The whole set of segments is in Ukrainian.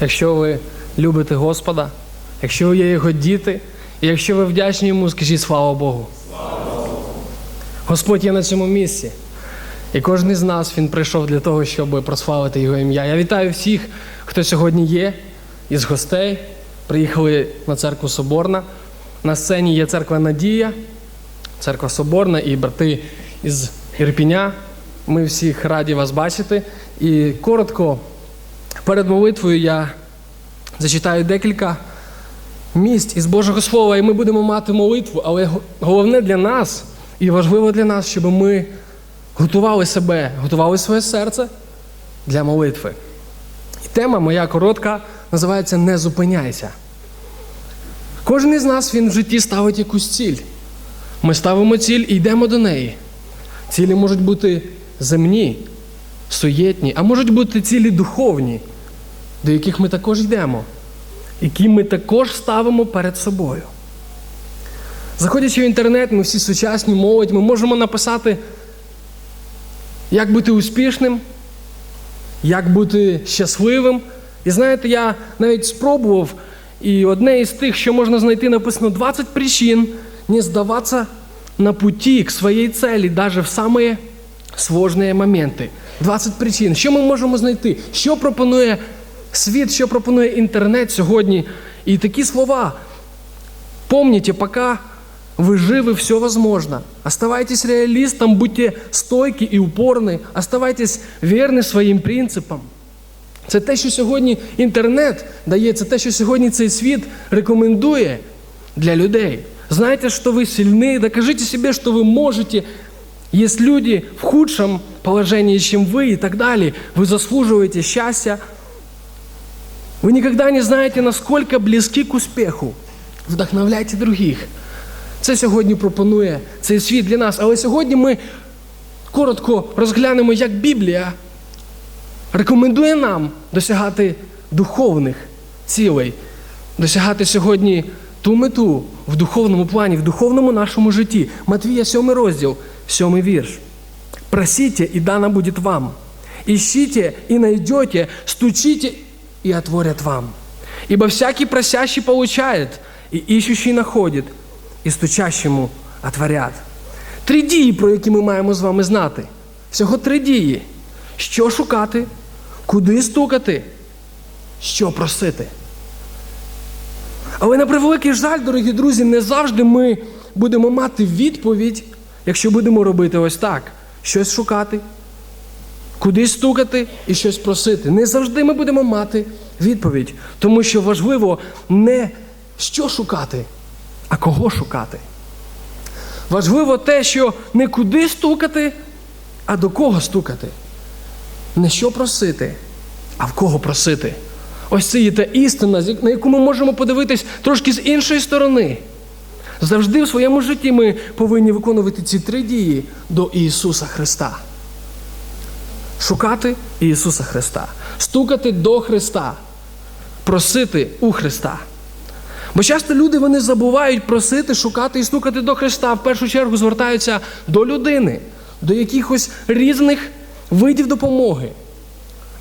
Якщо ви любите Господа, якщо ви є Його діти, і якщо ви вдячні йому, скажіть слава Богу. Господь є на цьому місці. І кожен з нас він прийшов для того, щоб прославити його ім'я. Я вітаю всіх, хто сьогодні є із гостей. Приїхали на церкву Соборна. На сцені є церква Надія, церква Соборна і брати із Ірпіня. Ми всіх раді вас бачити. І коротко, перед молитвою я зачитаю декілька місць із Божого Слова, і ми будемо мати молитву, але головне для нас і важливо для нас, щоб ми готували себе, готували своє серце для молитви. І тема моя коротка називається Не зупиняйся. Кожен із нас він в житті ставить якусь ціль. Ми ставимо ціль і йдемо до неї. Цілі можуть бути земні, суєтні, а можуть бути цілі духовні, до яких ми також йдемо, які ми також ставимо перед собою. Заходячи в інтернет, ми всі сучасні молодь, ми можемо написати, як бути успішним, як бути щасливим. І знаєте, я навіть спробував, і одне із тих, що можна знайти, написано 20 причин не здаватися на пути к своїй цілі, навіть в самі сложні моменти. 20 причин. Що ми можемо знайти? Що пропонує світ, що пропонує інтернет сьогодні? І такі слова. Помните, пока вы живы, все возможно. Оставайтесь реалистом, будьте стойкі і упорні, оставайтесь вірні своїм принципам. Це те, що сьогодні інтернет дає, це те, що сьогодні цей світ рекомендує для людей. Знайте, что вы сильны, докажите себе, что вы можете. Есть люди в худшем положении, чем вы и так далее. Вы заслуживаете счастья. Вы никогда не знаете, насколько близки к успеху. Вдохновляйте других. Це сьогодні пропонує цей світ для нас. Але сьогодні ми коротко розглянемо, як Біблія рекомендує нам досягати духовних цілей, досягати сьогодні ту мету в духовному плані, в духовному нашому житті. Матвія, 7 розділ, 7 вірш. Просите, и дано будет вам. Ищите, и найдете, стучите, и отворят вам. Ибо всякий просящий получает, и ищущий находит, і стучащому отворят. Три дії, про які ми маємо з вами знати. Всього три дії. Що шукати, куди стукати, що просити. Але на превеликий жаль, дорогі друзі, не завжди ми будемо мати відповідь, якщо будемо робити ось так: щось шукати, куди стукати і щось просити. Не завжди ми будемо мати відповідь, тому що важливо не що шукати, а кого шукати. Важливо те, що не куди стукати, а до кого стукати. Не що просити, а в кого просити. Ось це є та істина, на яку ми можемо подивитись трошки з іншої сторони. Завжди в своєму житті ми повинні виконувати ці три дії до Ісуса Христа. Шукати Ісуса Христа, стукати до Христа, просити у Христа. Бо часто люди вони забувають просити, шукати і стукати до Христа. В першу чергу звертаються до людини, до якихось різних видів допомоги.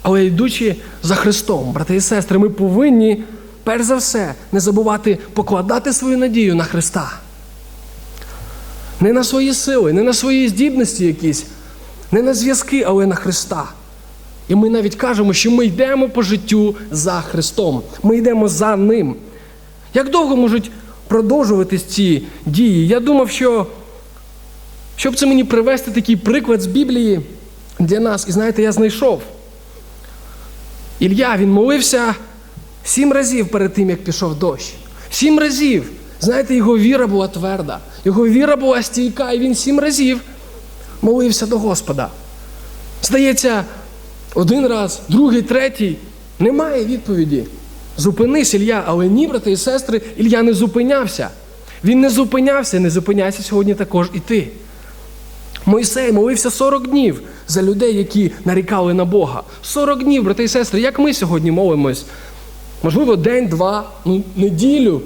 Але йдучи за Христом, брати і сестри, ми повинні, перш за все, не забувати покладати свою надію на Христа. Не на свої сили, не на свої здібності якісь, не на зв'язки, але на Христа. І ми навіть кажемо, що ми йдемо по життю за Христом. Ми йдемо за Ним. Як довго можуть продовжуватись ці дії? Я думав, що щоб це мені привести такий приклад з Біблії для нас, і знаєте, я знайшов. Ілля він молився сім разів перед тим, як пішов дощ. Сім разів. Знаєте, його віра була тверда, його віра була стійка, і він сім разів молився до Господа. Здається, один раз, другий, третій. Немає відповіді. Зупинись, Ілля, але ні, брати і сестри, Ілля не зупинявся. Він не зупинявся, не зупиняйся сьогодні також і ти. Мойсей молився 40 днів за людей, які нарікали на Бога. 40 днів, брати і сестри, як ми сьогодні молимось? Можливо, день, два, ну, неділю.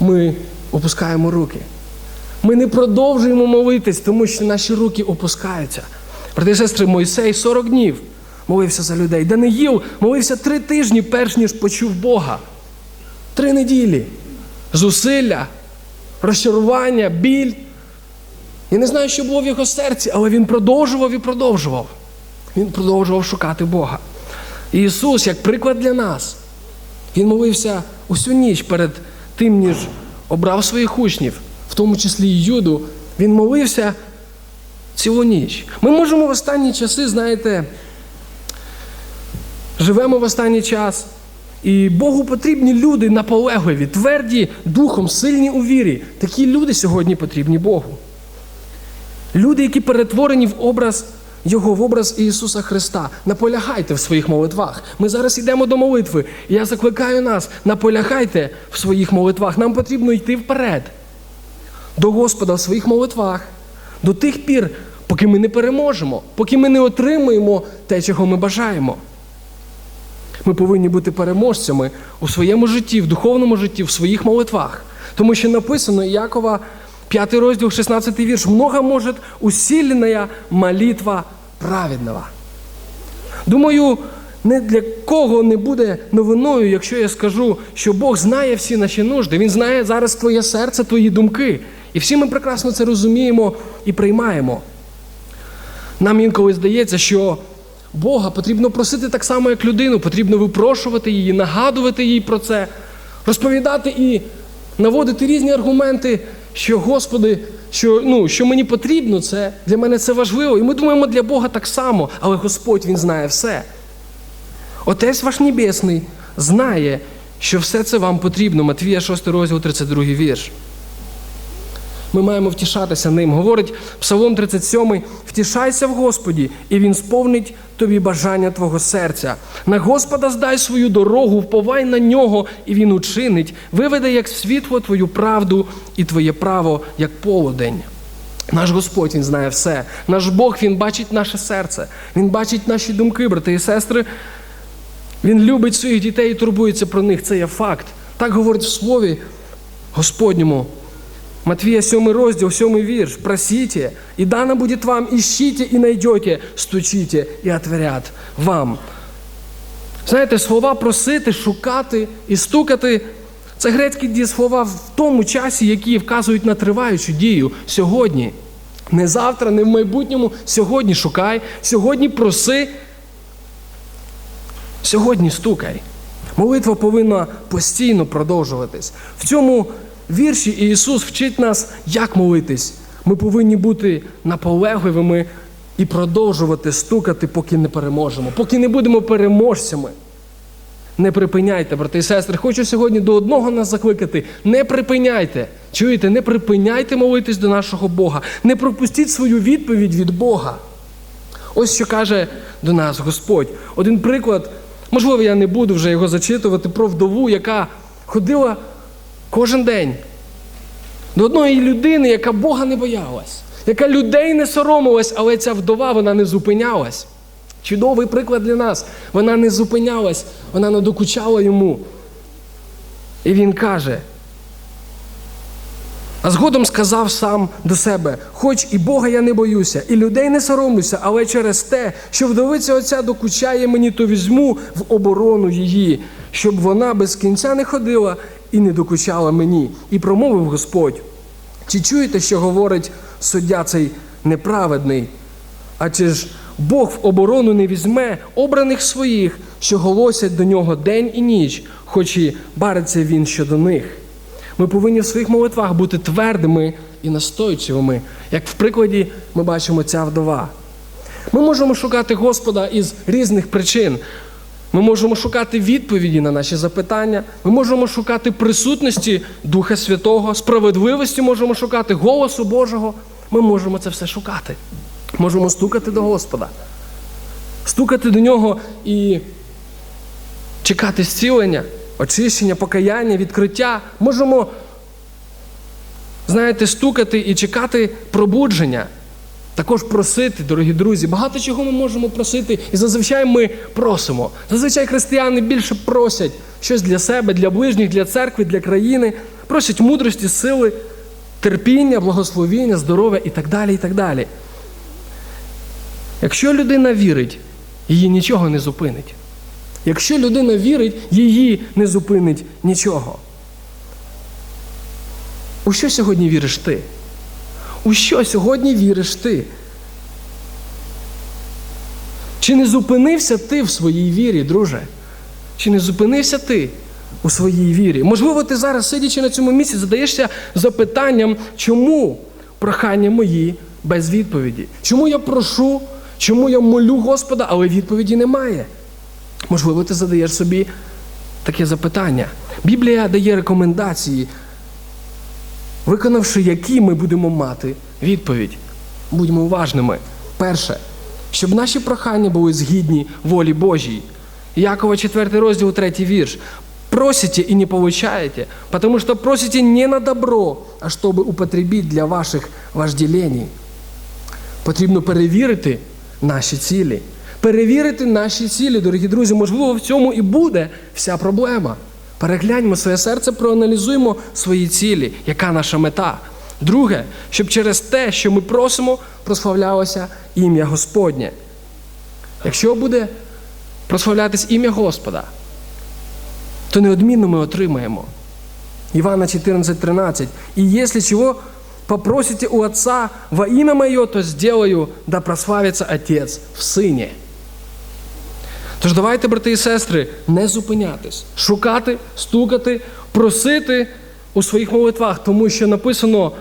Ми опускаємо руки. Ми не продовжуємо молитись, тому що наші руки опускаються. Брати сестри, Мойсей 40 днів молився за людей. Даниїл молився три тижні, перш ніж почув Бога. Три неділі. Зусилля, розчарування, біль. Я не знаю, що було в його серці, але він продовжував і продовжував. Він продовжував шукати Бога. І Ісус, як приклад для нас, Він молився усю ніч перед тим, ніж обрав своїх учнів, тому числі і Юду. Він молився цілу ніч. Ми можемо в останні часи, знаєте, живемо в останній час. І Богу потрібні люди наполегливі, тверді духом, сильні у вірі. Такі люди сьогодні потрібні Богу. Люди, які перетворені в образ Його, в образ Ісуса Христа. Наполягайте в своїх молитвах. Ми зараз йдемо до молитви. Я закликаю нас, наполягайте в своїх молитвах. Нам потрібно йти вперед до Господа в своїх молитвах до тих пір, поки ми не переможемо, поки ми не отримуємо те, чого ми бажаємо. Ми повинні бути переможцями у своєму житті, в духовному житті, в своїх молитвах. Тому що написано Якова, 5 розділ, 16 вірш, много може усиленная молитва праведного. Думаю, не для кого не буде новиною, якщо я скажу, що Бог знає всі наші нужди. Він знає зараз твоє серце, твої думки. І всі ми прекрасно це розуміємо і приймаємо. Нам інколи здається, що Бога потрібно просити так само, як людину, потрібно випрошувати її, нагадувати їй про це, розповідати і наводити різні аргументи, що Господи, що, ну, що мені потрібно, це для мене це важливо. І ми думаємо для Бога так само, але Господь Він знає все. Отець ваш Небесний знає, що все це вам потрібно. Матвія 6 розділ, 32 вірш. Ми маємо втішатися ним. Говорить Псалом 37, втішайся в Господі, і Він сповнить тобі бажання твого серця. На Господа здай свою дорогу, вповай на нього, і Він учинить, виведе як світло твою правду і твоє право, як полудень. Наш Господь Він знає все. Наш Бог Він бачить наше серце, Він бачить наші думки, брати і сестри. Він любить своїх дітей і турбується про них. Це є факт. Так говорить в Слові Господньому. Матвія 7 розділ, 7 вірш. Просите, и дано будет вам, ищите и найдете, стучите и отворят вам. Знаєте, слова просити, шукати і стукати це грецькі дієслова в тому часі, які вказують на триваючу дію сьогодні. Не завтра, не в майбутньому. Сьогодні шукай, сьогодні проси, сьогодні стукай. Молитва повинна постійно продовжуватись. В цьому вірші Ісус вчить нас, як молитись. Ми повинні бути наполегливими і продовжувати стукати, поки не переможемо, поки не будемо переможцями. Не припиняйте, брати і сестри. Хочу сьогодні до одного нас закликати. Не припиняйте. Чуєте, не припиняйте молитись до нашого Бога. Не пропустіть свою відповідь від Бога. Ось що каже до нас Господь. Один приклад, можливо, я не буду вже його зачитувати, про вдову, яка ходила кожен день до одної людини, яка Бога не боялась, яка людей не соромилась, але ця вдова вона не зупинялась. Чудовий приклад для нас. Вона не зупинялась, вона не докучала йому. І він каже. А згодом сказав сам до себе: хоч і Бога я не боюся, і людей не соромлюся, але через те, що вдовиця отця докучає мені, то візьму в оборону її, щоб вона без кінця не ходила і не докучала мені. І промовив Господь. Чи чуєте, що говорить суддя цей неправедний? А чи ж Бог в оборону не візьме обраних своїх, що голосять до нього день і ніч, хоч і бариться він щодо них? Ми повинні в своїх молитвах бути твердими і настойчивими, як в прикладі ми бачимо ця вдова. Ми можемо шукати Господа із різних причин. Ми можемо шукати відповіді на наші запитання, ми можемо шукати присутності Духа Святого, справедливості можемо шукати голосу Божого. Ми можемо це все шукати. Можемо стукати до Господа, стукати до нього і чекати зцілення, очищення, покаяння, відкриття. Можемо, знаєте, стукати і чекати пробудження. Також просити, дорогі друзі, багато чого ми можемо просити, і зазвичай ми просимо. Зазвичай християни більше просять щось для себе, для ближніх, для церкви, для країни, просять мудрості, сили, терпіння, благословіння, здоров'я і так далі. і так далі. Якщо людина вірить її нічого не зупинить. Якщо людина вірить, її не зупинить нічого. У що сьогодні віриш ти? У що сьогодні віриш ти? Чи не зупинився ти в своїй вірі, друже? Чи не зупинився ти у своїй вірі? Можливо, ти зараз, сидячи на цьому місці, задаєшся запитанням, чому прохання мої без відповіді? Чому я прошу, чому я молю Господа, але відповіді немає? Можливо, ти задаєш собі таке запитання. Біблія дає рекомендації, виконавши які ми будемо мати відповідь. Будьмо уважними. Перше, щоб наші прохання були згідні волі Божій. Якова 4 розділ, 3 вірш. Просите и не получаете, потому что просите не на добро, а чтобы употребить для ваших вожделений. Потрібно перевірити наші цілі. Перевірити наші цілі, дорогі друзі. Можливо, в цьому і буде вся проблема. Перегляньмо своє серце, проаналізуємо свої цілі, яка наша мета. Друге, щоб через те, що ми просимо, прославлялося ім'я Господнє. Якщо буде прославлятись ім'я Господа, то неодмінно ми отримаємо. Івана 14:13. І якщо чого попросите у Отца во имя Мое, то сделаю, да прославится Отець в Сині. Тож давайте, брати і сестри, не зупинятись, шукати, стукати, просити у своїх молитвах, тому що написано,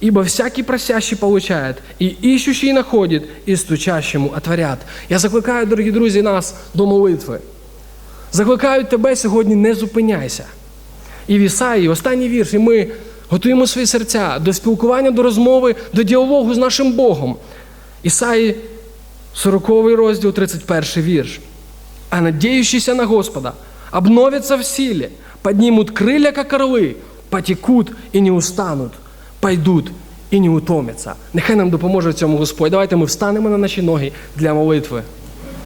ибо всякий просящий получает, и ищущий находит, и стучащему отворят. Я закликаю, дорогі друзі, нас до молитви. Закликаю тебе сьогодні, не зупиняйся. І в Ісаї, останній вірш, і ми готуємо свої серця до спілкування, до розмови, до діалогу з нашим Богом. Ісаї, 40 розділ, 31 вірш. А надеющиеся на Господа обновятся в силе, поднимут крылья, как орлы, потекут и не устанут, пойдут і не утомляться. Нехай нам допоможе в цьому Господь. Давайте ми встанемо на наші ноги для молитви.